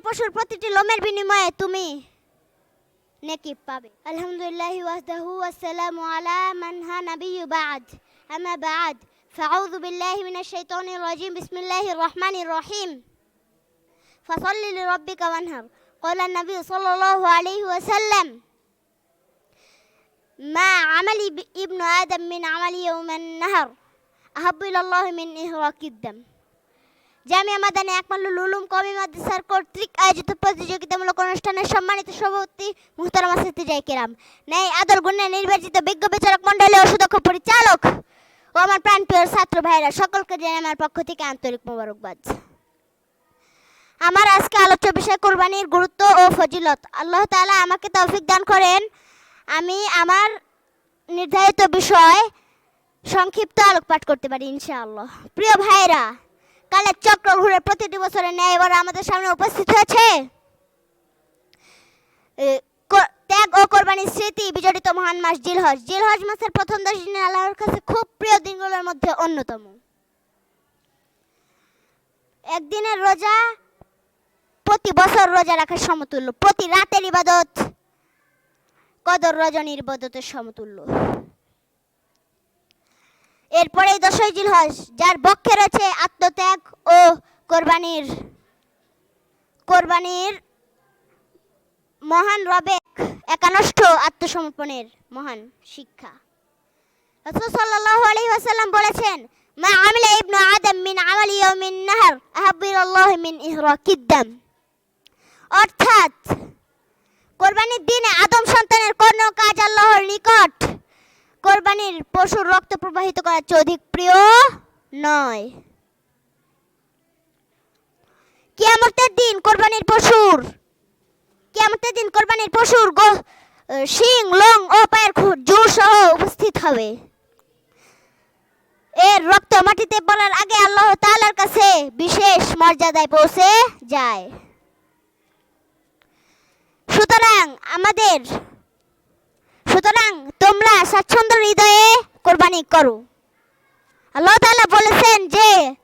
কোরবানির পশুর প্রতিটি লোমের বিনিময়ে তুমি নেকি পাবে আলহামদুলিল্লাহ ওয়াহদাহু ওয়াসসালামু আলা মান হা নাবিয়্যু বা'দ আম্মা বা'দ فأعوذ بالله من الشيطان الرجيم بسم الله الرحمن الرحيم فصل لربك وانهر قال النبي صلى الله عليه وسلم ما عمل ب- ابن آدم من عمل يوم النهر أحب إلى الله من إهراق الدم জামিয়া মাদানী একমাল্লুল উলুম কমি মাদ্রাসার কর্তৃক আয়োজিত প্রতিযোগিতামূলক অনুষ্ঠানের সম্মানিত সভাপতি মুহতারাম আসিতে যাই কেরাম। ন্যায়, আদর, গুণে নির্বাচিত বিজ্ঞ বিচারক মণ্ডলী ও পরিচালক ও আমার প্রাণপ্রিয় ছাত্র ভাইরা সকলকে জানাই আমার পক্ষ থেকে আন্তরিক মোবারকবাদ। আমার আজকে আলোচ্য বিষয় কোরবানির গুরুত্ব ও ফজিলত। আল্লাহ তাআলা আমাকে তৌফিক দান করেন। আমি আমার নির্ধারিত বিষয় সংক্ষিপ্ত আলোকপাত করতে পারি ইনশাআল্লাহ। প্রিয় ভাইরা কালের চক্র ঘুরে প্রতিটি বছরের ন্যায় এবার আমাদের সামনে উপস্থিত হয়েছে। ত্যাগ ও কোরবানির স্মৃতি বিজড়িত মহান মাস জিলহজ। জিলহজ মাসের প্রথম দশ দিন আল্লাহর কাছে খুব প্রিয় দিনগুলোর মধ্যে অন্যতম। একদিনের রোজা প্রতি বছর রোজা রাখার সমতুল্য। প্রতি রাতের ইবাদত কদর রজনীর ইবাদতের সমতুল্য। এরপরেই দশই জিলহজ, যার বক্ষে রয়েছে আত্মত্যাগ ও কোরবানির কোরবানির মহান রবে একানষ্ঠ আত্মসমর্পণের মহান শিক্ষা। সাল্লাল্লাহু আলাইহি ওয়াসাল্লাম বলেছেন, মা আমিলা ইবনু আদম মিন আমালি ইয়াউমিন নাহর আহাব্বু ইলাল্লাহি মিন ইহরাকিদ দাম। অর্থাৎ কোরবানির দিনে আদম সন্তানের কোনো কাজ আল্লাহর নিকট কোরবানির পশুর রক্ত প্রবাহিত করার চেয়ে অধিক প্রিয় নয়। কিয়ামতের দিন কোরবানির পশুর, কিয়ামতের দিন কোরবানির পশুর শিং, লং ও পায়ের জোর সহ উপস্থিত হবে। এর রক্ত মাটিতে পড়ার আগে আল্লাহ তাআলার কাছে বিশেষ মর্যাদায় পৌঁছে যায়। সুতরাং আমাদের, সুতরাং স্বাচ্ছন্দ্য হৃদয়ে কোরবানি করো। আল্লাহ তাআলা বলেছেন যে,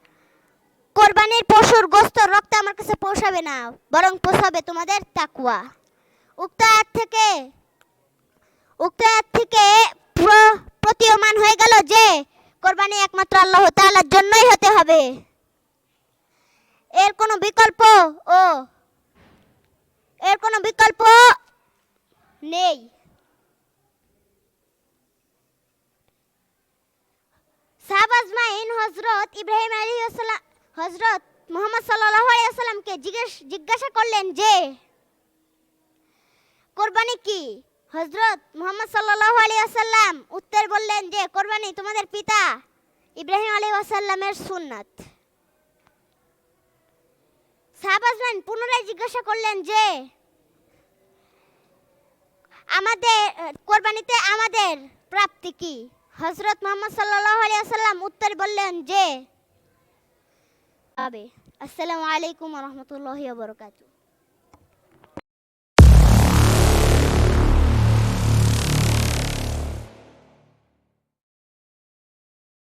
কোরবানির পশুর গোস্ত রক্ত আমার কাছে পৌঁছাবে না, বরং পৌঁছাবে তোমাদের তাকুয়া উক্ত আয়াত থেকে, উক্ত আয়াত থেকে প্র- প্রতীয়মান হয়ে গেল যে, কোরবানি একমাত্র আল্লাহ তাআলার জন্যই হতে হবে। এর কোনো বিকল্প ও, এর কোনো বিকল্প নেই। সাহাবাজমাইন হজরত ইব্রাহিম আলী হজরত মোহাম্মদ সাল্লাহ জিজ্ঞেস জিজ্ঞাসা করলেন যে, কোরবানি কি? হজরত মোহাম্মদ সাল্লাহ আলিয়াসাল্লাম উত্তর বললেন যে, কোরবানি তোমাদের পিতা ইব্রাহিম আলী আসাল্লামের সুন্নাত। সাহাবাজমান পুনরায় জিজ্ঞাসা করলেন যে, আমাদের, কোরবানিতে আমাদের প্রাপ্তি কি? হজরত মোহাম্মদ সাল্লাহ আসাল্লাম উত্তর বললেন যে আসসালামু আলাইকুম রহমতুল্লাহ বরকাতু